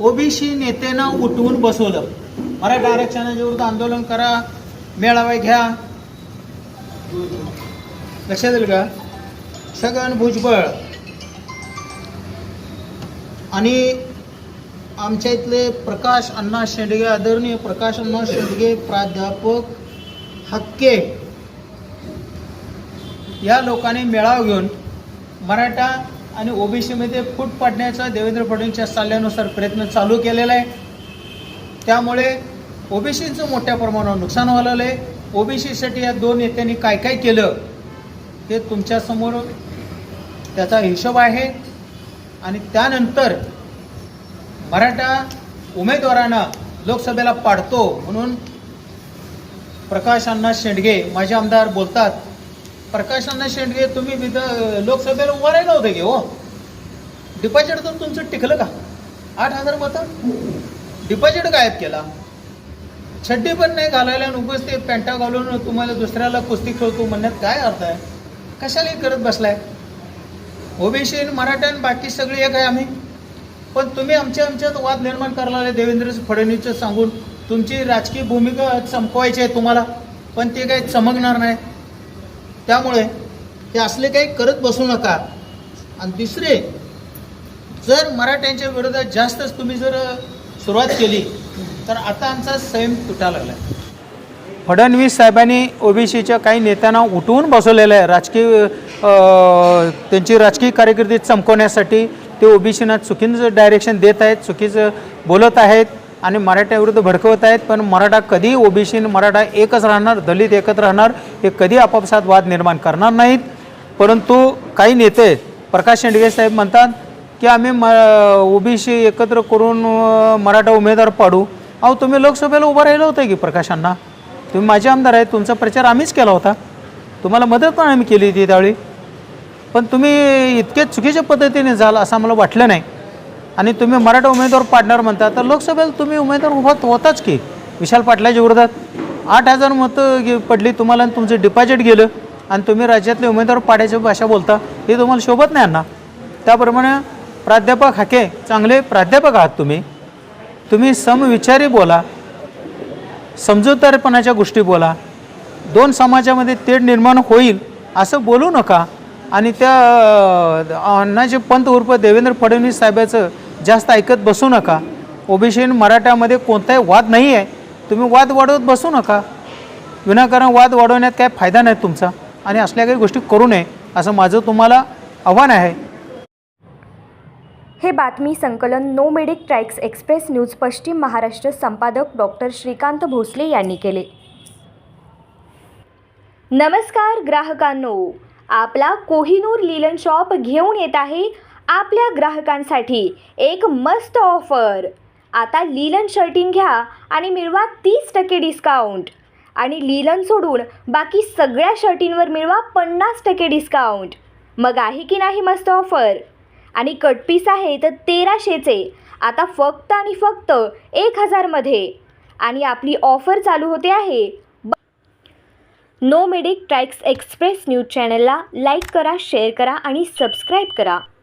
OBC नेत्यानं उठवून बसवलं. मराठा आरक्षणाच्या विरुद्ध आंदोलन करा मेळावे घ्या. लक्षात येईल का? सगन भुजबळ. आणि आमच्या इथले प्रकाश अण्णा शेंडगे आदरणीय प्रकाश अण्णा शेंडगे प्राध्यापक हक्के. या लोकांनी मेळावा घेऊन मराठा आणि ओबीसीमध्ये फूट पाडण्याचा देवेंद्र फडणवीसच्या सल्ल्यानुसार प्रयत्न चालू केलेला आहे. त्यामुळे ओबीसीचं मोठ्या प्रमाणावर नुकसान व्हायला आहे. ओबीसीसाठी या दोन नेत्यांनी काय काय केलं हे तुमच्यासमोर त्याचा हिशोब आहे. आणि त्यानंतर मराठा उमेदवारांना लोकसभेला पाडतो म्हणून प्रकाश अण्णा शेंडगे माझे आमदार बोलतात प्रकाश अण्णा शेंडगे तुम्ही विध लोकसभेला उभं राहिलं होतं की हो? डिपॉझिट तर तुमचं टिकलं का? आठ हजार मतं? डिपॉझिट गायब केला. छड्डी पण नाही घालायला उगच ते पॅन्टा घालून तुम्हाला दुसऱ्याला कुस्ती खेळतो म्हणण्यात काय अर्थ आहे? कशाला करत बसलाय? ओबीसी मराठा आणि बाकी सगळे एक आहे आम्ही. पण तुम्ही आमच्या आमच्यात वाद निर्माण करायला देवेंद्र फडणवीसचं सांगून. तुमची राजकीय भूमिका चमकवायची आहे तुम्हाला. पण ते काही चमकणार नाही. त्यामुळे हे असले काही करत बसू नका. आणि दुसरे जर मराठ्यांच्या विरोधात जास्तच तुम्ही जर सुरुवात केली तर आता आमचा संयम तुटायला लागला फडणवीस साहेबांनी ओबीसीच्या काही नेत्यांना उठवून बसवलेलं आहे. राजकीय त्यांची राजकीय कारकिर्दी चमकवण्यासाठी ते ओबीसीना चुकीचं डायरेक्शन देत आहेत चुकीचं बोलत आहेत. आणि मराठ्याविरुद्ध भडकवत आहेत पण मराठा कधी ओबीसी मराठा एकच राहणार दलित एकत्र राहणार हे कधी आपापसात वाद निर्माण करणार नाहीत. परंतु काही नेते प्रकाश शेंडगे साहेब म्हणतात की आम्ही म ओबीसी एकत्र करून मराठा उमेदवार पाडू. अहो तुम्ही लोकसभेला उभं राहिलं होतं की प्रकाशांना? तुम्ही माझे आमदार आहेत तुमचा प्रचार आम्हीच केला होता. तुम्हाला मदत पण आम्ही केली होती त्यावेळी. पण तुम्ही इतके चुकीच्या पद्धतीने जाल असं आम्हाला वाटलं नाही. आणि तुम्ही मराठा उमेदवार पाडणार म्हणता तर लोकसभेला तुम्ही उमेदवार होत होताच की? विशाल पाटलाच्या विरोधात. आठ हजार मतं पडली तुम्हाला आणि तुमचं डिपॉझिट गेलं आणि तुम्ही राज्यातले उमेदवार पाडायची भाषा बोलता हे तुम्हाला शोभत नाही अण्णा. त्याप्रमाणे प्राध्यापक हाके चांगले प्राध्यापक आहात तुम्ही. तुम्ही समविचारी बोला समजूतदारपणाच्या गोष्टी बोला. दोन समाजामध्ये तेढ निर्माण होईल असं बोलू नका. आणि त्या अण्णाचे पंत उर्फ देवेंद्र फडणवीस साहेबाचं जास्त ऐकत बसू नका. ओबीसी मराठ्यामध्ये कोणताही वाद नाही आहे तुम्ही वाद वाढवत बसू नका. विनाकारण वाद वाढवण्यात काय फायदा नाही तुमचा. आणि असल्या काही गोष्टी करू नये असं माझं तुम्हाला आव्हान आहे. हे बातमी संकलन No Medic Tracks Express News पश्चिम महाराष्ट्र संपादक डॉक्टर श्रीकांत भोसले यांनी केले. नमस्कार ग्राहकांनो. आपला कोहिनूर लिलन शॉप घेऊन येत आहे आपल्या ग्राहकांसाठी एक मस्त ऑफर. आता लिलन शर्टिंग घ्या आणि मिळवा तीस टक्के डिस्काउंट. आणि लिलन सोडून बाकी सगळ्या शर्टींवर मिळवा पन्नास टक्के डिस्काउंट. मग आहे की नाही मस्त ऑफर? आणि कटपीस आहे तर तेराशेचे. आता फक्त आणि फक्त एक हजारमध्ये. आणि आपली ऑफर चालू होते आहे. No Medic Tracks Express News चॅनलला लाईक करा शेअर करा आणि सबस्क्राईब करा.